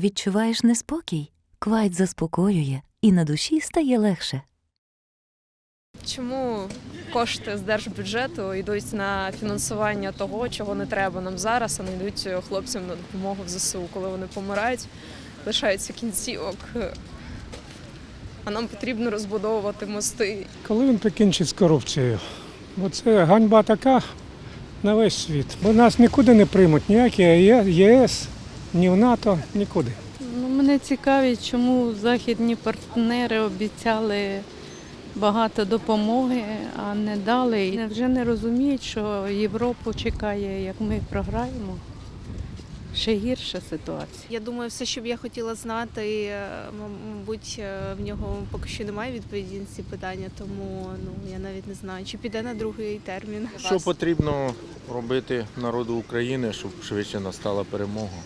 Відчуваєш неспокій? Квайт заспокоює, і на душі стає легше. Чому кошти з держбюджету йдуть на фінансування того, чого не треба нам зараз, а не йдуть хлопцям на допомогу в ЗСУ, коли вони помирають, лишаються кінцівок. А нам потрібно розбудовувати мости. Коли він покінчить з корупцією? Бо це ганьба така на весь світ. Бо нас нікуди не приймуть, ніякі ЄС, ні в НАТО, нікуди. Ну, мене цікавить, чому західні партнери обіцяли багато допомоги, а не дали. І Невже не розуміють, що Європу чекає, як ми програємо? Ще гірша ситуація. Я думаю, все, що б я хотіла знати, е, мабуть, е, в нього поки що немає відповіді на ці питання, тому ну я навіть не знаю, чи піде на другий термін. Що потрібно робити народу України, щоб швидше настала перемога?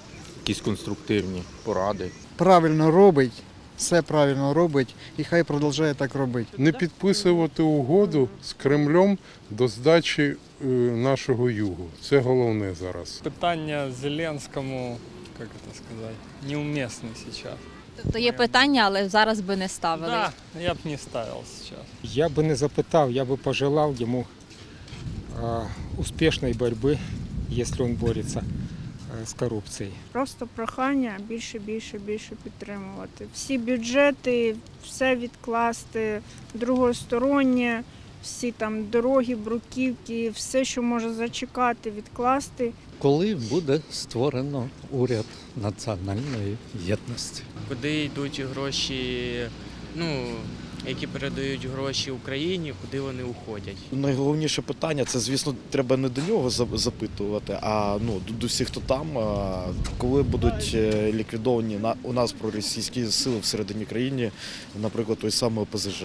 Якісь конструктивні поради. правильно робить, все правильно робить і хай продовжує так робити. не підписувати угоду з Кремлем до здачі е, нашого югу. Це головне зараз. питання Зеленському, як це сказати, неумісне зараз. Тобто є питання, але зараз би не ставили. Да, я б не ставив зараз. Я бы не запитав, я бы пожелал ему а, успешной борьбы, если он борется а, с коррупцией. Просто прохання більше, більше, більше підтримувати. Всі бюджети, все відкласти, другостороннє, всі там дороги, бруківки, все, що може зачекати, відкласти. Коли буде створено уряд національної єдності? Куди йдуть гроші, ну, які передають гроші Україні, куди вони уходять? Найголовніше питання це, звісно, треба не до нього за- запитувати, а ну до, всіх, хто там, коли будуть е, ліквідовані у нас проросійські сили всередині країни, наприклад, той самий ОПЗЖ.